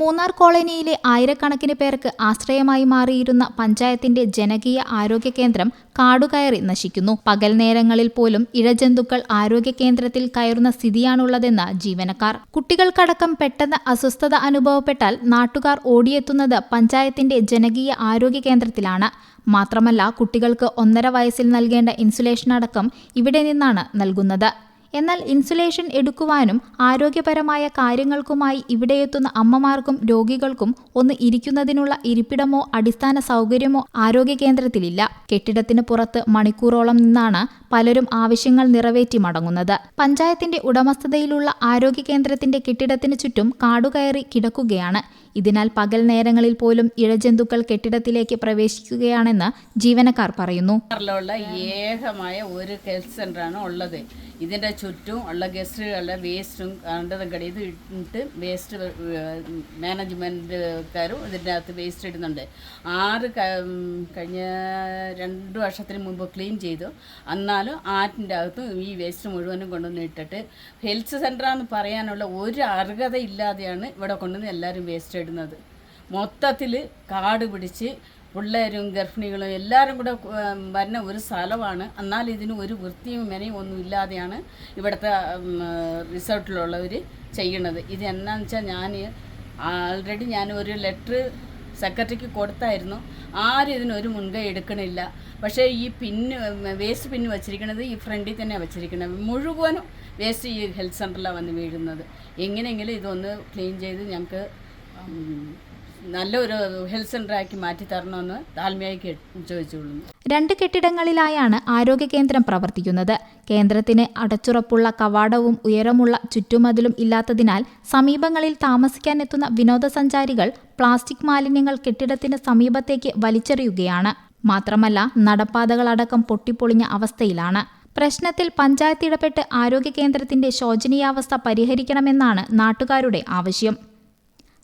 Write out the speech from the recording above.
മൂന്നാർ കോളനിയിലെ ആയിരക്കണക്കിന് പേർക്ക് ആശ്രയമായി മാറിയിരുന്ന പഞ്ചായത്തിന്റെ ജനകീയ ആരോഗ്യ കേന്ദ്രം കാടുകയറി നശിക്കുന്നു. പകൽ നേരങ്ങളിൽ പോലും ഇഴജന്തുക്കൾ ആരോഗ്യ കേന്ദ്രത്തിൽ കയറുന്ന സ്ഥിതിയാണുള്ളതെന്ന് ജീവനക്കാർ. കുട്ടികൾക്കടക്കം പെട്ടെന്ന് അസ്വസ്ഥത അനുഭവപ്പെട്ടാൽ നാട്ടുകാർ ഓടിയെത്തുന്നത് പഞ്ചായത്തിന്റെ ജനകീയ ആരോഗ്യ കേന്ദ്രത്തിലാണ്. മാത്രമല്ല കുട്ടികൾക്ക് ഒന്നര വയസ്സിൽ നൽകേണ്ട ഇൻസുലേഷൻ അടക്കം ഇവിടെ നിന്നാണ് നൽകുന്നത്. എന്നാൽ ഇൻസുലേഷൻ എടുക്കുവാനും ആരോഗ്യപരമായ കാര്യങ്ങൾക്കുമായി ഇവിടെയെത്തുന്ന അമ്മമാർക്കും രോഗികൾക്കും ഒന്ന് ഇരിക്കുന്നതിനുള്ള ഇരിപ്പിടമോ അടിസ്ഥാന സൗകര്യമോ ആരോഗ്യ കേന്ദ്രത്തിലില്ല. കെട്ടിടത്തിന് പുറത്ത് മണിക്കൂറോളം നിന്നാണ് പലരും ആവശ്യങ്ങൾ നിറവേറ്റി മടങ്ങുന്നത്. പഞ്ചായത്തിന്റെ ഉടമസ്ഥതയിലുള്ള ആരോഗ്യ കേന്ദ്രത്തിന്റെ കെട്ടിടത്തിന് ചുറ്റും കാടുകയറി കിടക്കുകയാണ്. ഇതിനാൽ പകൽ നേരങ്ങളിൽ പോലും ഇഴജന്തുക്കൾ കെട്ടിടത്തിലേക്ക് പ്രവേശിക്കുകയാണെന്ന് ജീവനക്കാർ പറയുന്നു. ഏകമായ ഒരു ഹെൽത്ത് സെന്ററാണ് ഉള്ളത്. ഇതിന്റെ ചുറ്റും ഉള്ള ഗസ്റ്റുകളുടെ വേസ്റ്റും കണ്ടതും കടി ഇത് ഇട്ടിട്ട് വേസ്റ്റ് മാനേജ്മെന്റുകാരും ഇതിന്റെ അകത്ത് വേസ്റ്റ് ഇടുന്നുണ്ട്. ആറ് കഴിഞ്ഞ രണ്ട് വർഷത്തിന് മുമ്പ് ക്ലീൻ ചെയ്തു. എന്നാലും ആറ്റിന്റെ അകത്തും ഈ വേസ്റ്റ് മുഴുവനും കൊണ്ടുവന്ന് ഇട്ടിട്ട് ഹെൽത്ത് സെന്ററാന്ന് പറയാനുള്ള ഒരു അർഹത ഇല്ലാതെയാണ് ഇവിടെ കൊണ്ടുവന്ന് എല്ലാവരും വേസ്റ്റ് ഇടുന്നത്. മൊത്തത്തിൽ കാട് പിടിച്ച് പിള്ളേരും ഗർഭിണികളും എല്ലാവരും കൂടെ വരുന്ന ഒരു സ്ഥലമാണ്. എന്നാൽ ഇതിന് ഒരു വൃത്തിയും മെനയും ഒന്നും ഇല്ലാതെയാണ് ഇവിടുത്തെ റിസോർട്ടിലുള്ളവർ ചെയ്യണത് ഇത് എന്നാന്ന് വെച്ചാൽ ഞാൻ ആൾറെഡി ഞാൻ ഒരു ലെറ്റർ സെക്രട്ടറിക്ക് കൊടുത്തായിരുന്നു. ആരും ഇതിനൊരു മുൻകൈ എടുക്കണില്ല. പക്ഷേ ഈ പിന്ന് വേസ്റ്റ് പിന്ന് വച്ചിരിക്കുന്നത് ഈ ഫ്രണ്ടിൽ തന്നെ വെച്ചിരിക്കുന്നത് മുഴുവനും വേസ്റ്റ് ഈ ഹെൽത്ത് സെന്ററിലാണ് വന്ന് വീഴുന്നത്. എങ്ങനെയെങ്കിലും ഇതൊന്ന് ക്ലീൻ ചെയ്ത് ഞങ്ങൾക്ക് നല്ലൊരു ഹെൽത്ത് സെന്ററാക്കി മാറ്റി തരണമെന്ന് താൽമയായി ചോദിച്ചോളൂ രണ്ട് കെട്ടിടങ്ങളിലായാണ് ആരോഗ്യ കേന്ദ്രം പ്രവർത്തിക്കുന്നത്. കേന്ദ്രത്തിന് അടച്ചുറപ്പുള്ള കവാടവും ഉയരമുള്ള ചുറ്റുമതിലും ഇല്ലാത്തതിനാൽ സമീപങ്ങളിൽ താമസിക്കാൻ എത്തുന്ന വിനോദസഞ്ചാരികൾ പ്ലാസ്റ്റിക് മാലിന്യങ്ങൾ കെട്ടിടത്തിന് സമീപത്തേക്ക് വലിച്ചെറിയുകയാണ്. മാത്രമല്ല നടപ്പാതകളടക്കം പൊട്ടിപ്പൊളിഞ്ഞ അവസ്ഥയിലാണ്. പ്രശ്നത്തിൽ പഞ്ചായത്ത് ഇടപെട്ട് ആരോഗ്യ കേന്ദ്രത്തിന്റെ ശോചനീയാവസ്ഥ പരിഹരിക്കണമെന്നാണ് നാട്ടുകാരുടെ ആവശ്യം.